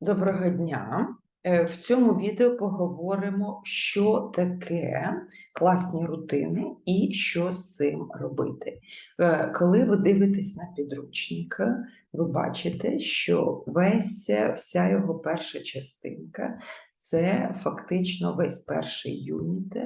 Доброго дня! Е, В цьому відео поговоримо, що таке класні рутини і що з цим робити. Е, Коли ви дивитесь на підручник, ви бачите, що весь, вся його перша частинка це фактично весь перший юніт,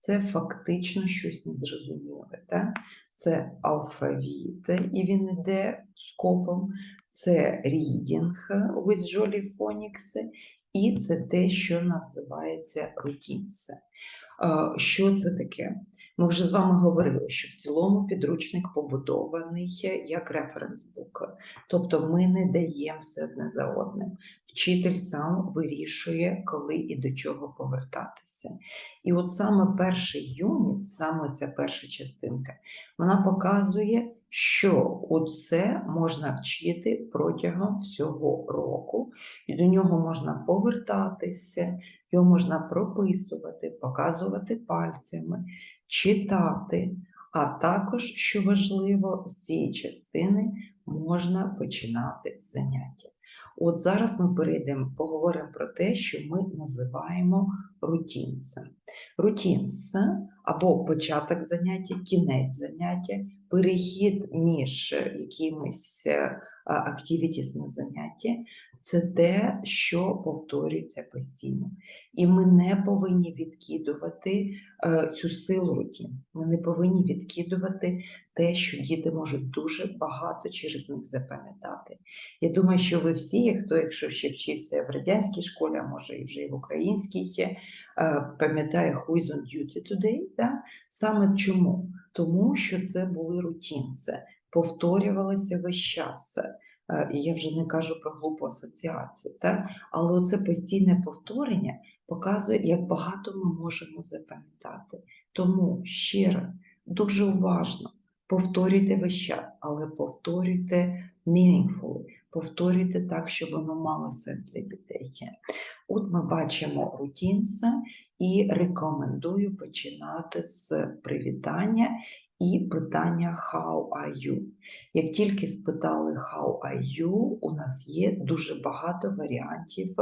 це фактично щось незрозуміле. Так? Це алфавіт, і він йде скопом це рідінг with Jolly Phonics, і це те, що називається routines. Е, Що це таке? Ми вже з вами говорили, що в цілому підручник побудований як референс-бук. Тобто ми не даємо все одне за одним. Вчитель сам вирішує, коли і до чого повертатися. І от саме перший юніт, саме ця перша частинка, вона показує, що оце можна вчити протягом всього року, і до нього можна повертатися, його можна прописувати, показувати пальцями, читати, а також, що важливо, з цієї частини можна починати заняття. От зараз ми перейдемо, поговоримо про те, що ми називаємо рутінс. Рутінс або початок заняття, кінець заняття, перехід між якимись активітіс на заняття це те, що повторюється постійно. І ми не повинні відкидувати е, цю силу рутін. Ми не повинні відкидувати те, що діти можуть дуже багато через них запам'ятати. Я думаю, що ви всі, хто, якщо ще вчився в радянській школі, а може і вже і в українській, ще, е, пам'ятає who is on duty today. Да? Саме чому? Тому що це були рутінці, повторювалося весь час. Е, і Я вже не кажу про глупу асоціацію, так? але це постійне повторення показує, як багато ми можемо запам'ятати. Тому ще раз дуже уважно повторюйте весь час, але повторюйте meaningfully, повторюйте так, щоб воно мало сенс для дітей. От ми бачимо рутінса і рекомендую починати з привітання і питання How are you? Як тільки спитали How are you, у нас є дуже багато варіантів,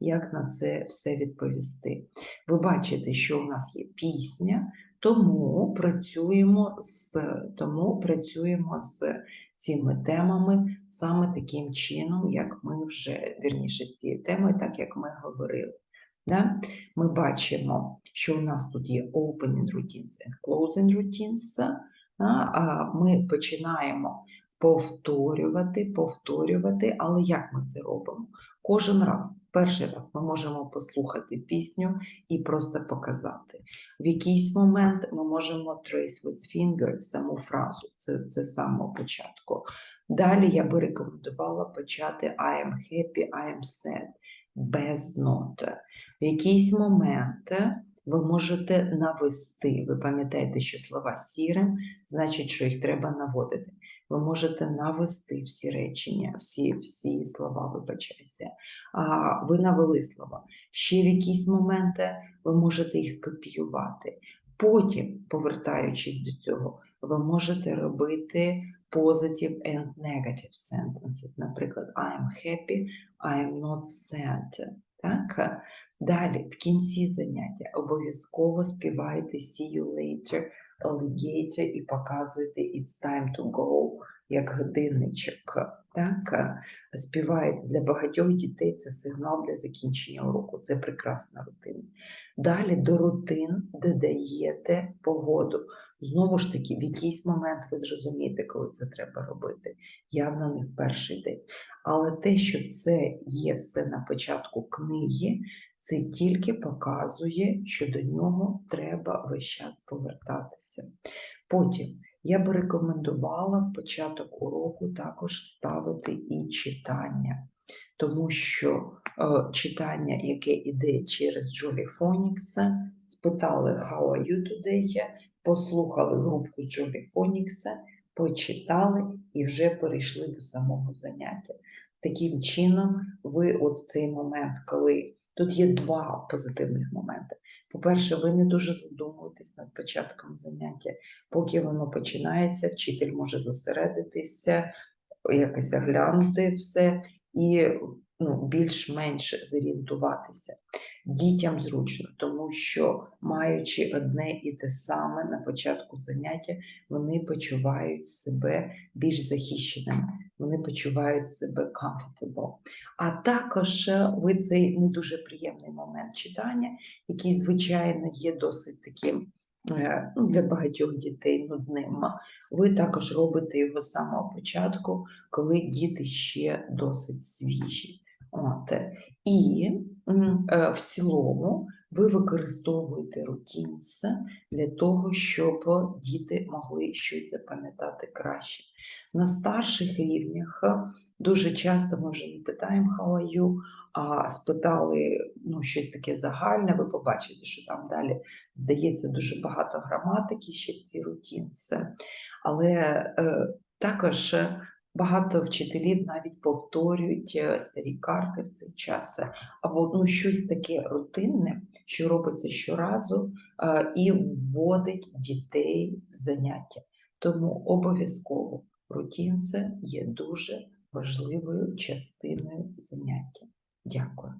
як на це все відповісти. Ви бачите, що у нас є пісня, тому працюємо з, тому працюємо з цими темами саме таким чином, як ми вже вірніше з цією темою, так як ми говорили. Да? Ми бачимо, що у нас тут є opening routines and closing routines. Да? Ми починаємо повторювати, повторювати, але як ми це робимо? Кожен раз, перший раз ми можемо послухати пісню і просто показати. В якийсь момент ми можемо trace with finger саму фразу, це, це самого початку. Далі я би рекомендувала почати I am happy, I am sad, без ноти. В якийсь момент ви можете навести. Ви пам'ятаєте, що слова сірим, значить, що їх треба наводити. Ви можете навести всі речення, всі всі слова, вибачаюся. А ви навели слова. Ще в якісь моменти ви можете їх скопіювати. Потім, повертаючись до цього, ви можете робити positive and negative sentences. Наприклад, I am happy, I am not sad. Так? Далі, в кінці заняття, обов'язково співайте See you later, alligator і показуєте It's time to go, як годинничок. Так? Співаєте для багатьох дітей це сигнал для закінчення уроку. Це прекрасна рутина. Далі до рутин додаєте погоду. Знову ж таки, в якийсь момент ви зрозумієте, коли це треба робити. Явно не в перший день. Але те, що це є все на початку книги, це тільки показує, що до нього треба весь час повертатися. Потім я би рекомендувала в початок уроку також вставити і читання, тому що е, читання, яке йде через Джолі Фонікса, спитали How are you today? послухали групку Джолі Фонікса, почитали і вже перейшли до самого заняття. Таким чином, ви от в цей момент, коли тут є два позитивних моменти. По-перше, ви не дуже задумуєтесь над початком заняття. Поки воно починається, вчитель може зосередитися, якось оглянути все і ну, більш-менш зорієнтуватися. Дітям зручно, тому що маючи одне і те саме на початку заняття, вони почувають себе більш захищеними, вони почувають себе comfortable. А також е, ви цей не дуже приємний момент читання, який, звичайно, є досить таким е, ну, для багатьох дітей нудним. Ви також робите його з самого початку, коли діти ще досить свіжі. От. І е, в цілому ви використовуєте рутінс для того, щоб діти могли щось запам'ятати краще. На старших рівнях е, дуже часто ми вже не питаємо you, а спитали ну, щось таке загальне, ви побачите, що там далі дається дуже багато граматики ще в ці рутінси. Але е, також е, багато вчителів навіть повторюють е, старі карти в цей час, або ну, щось таке рутинне, що робиться щоразу, е, і вводить дітей в заняття. Тому обов'язково рутінце є дуже важливою частиною заняття. Дякую.